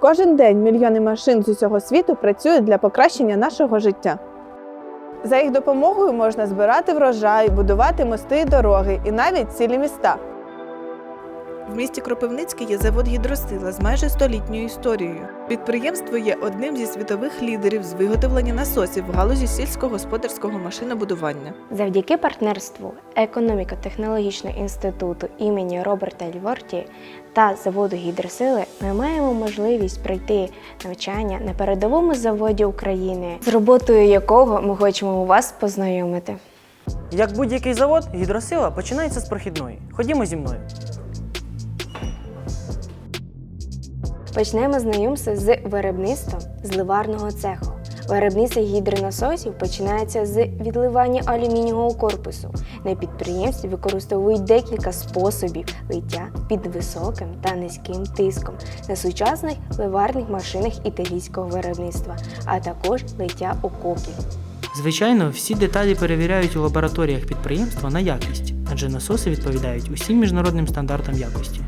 Кожен день мільйони машин з усього світу працюють для покращення нашого життя. За їх допомогою можна збирати врожай, будувати мости і дороги і навіть цілі міста. В місті Кропивницький є завод гідросила з майже столітньою історією. Підприємство є одним зі світових лідерів з виготовлення насосів в галузі сільськогосподарського машинобудування. Завдяки партнерству економіко-технологічного інституту імені Роберта Льворті та заводу гідросили ми маємо можливість пройти навчання на передовому заводі України, з роботою якого ми хочемо вас познайомити. Як будь-який завод, гідросила починається з прохідної. Ходімо зі мною. Почнемо знайомство з виробництвом зливарного цеху. Виробництво гідронасосів починається з відливання алюмінієвого корпусу. На підприємстві використовують декілька способів лиття під високим та низьким тиском на сучасних ливарних машинах італійського виробництва, а також лиття окопів. Звичайно, всі деталі перевіряють у лабораторіях підприємства на якість, адже насоси відповідають усім міжнародним стандартам якості.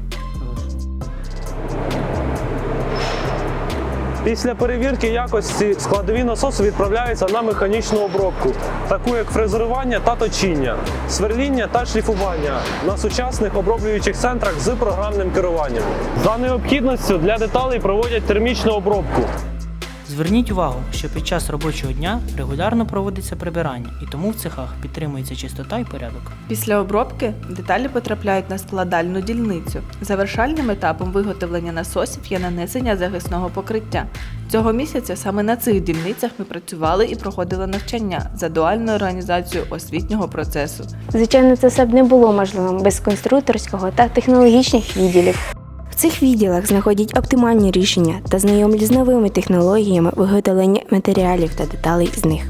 Після перевірки якості складові насоси відправляються на механічну обробку, таку як фрезерування та точіння, сверління та шліфування на сучасних оброблюючих центрах з програмним керуванням. За необхідністю для деталей проводять термічну обробку. Зверніть увагу, що під час робочого дня регулярно проводиться прибирання, і тому в цехах підтримується чистота і порядок. Після обробки деталі потрапляють на складальну дільницю. Завершальним етапом виготовлення насосів є нанесення захисного покриття. Цього місяця саме на цих дільницях ми працювали і проходили навчання за дуальною організацією освітнього процесу. Звичайно, це все б не було можливим без конструкторського та технологічних відділів. Цих відділах знаходять оптимальні рішення та знайомлять з новими технологіями виготовлення матеріалів та деталей з них.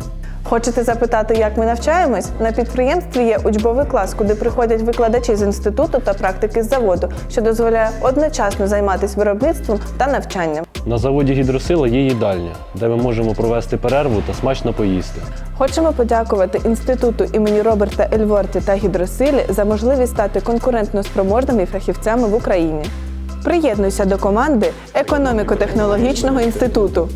Хочете запитати, як ми навчаємось? На підприємстві є учбовий клас, куди приходять викладачі з інституту та практики з заводу, що дозволяє одночасно займатися виробництвом та навчанням. На заводі гідросила є їдальня, де ми можемо провести перерву та смачно поїсти. Хочемо подякувати інституту імені Роберта Ельворті та гідросилі за можливість стати конкурентно спроможними фахівцями в Україні. Приєднуйся до команди економіко-технологічного інституту.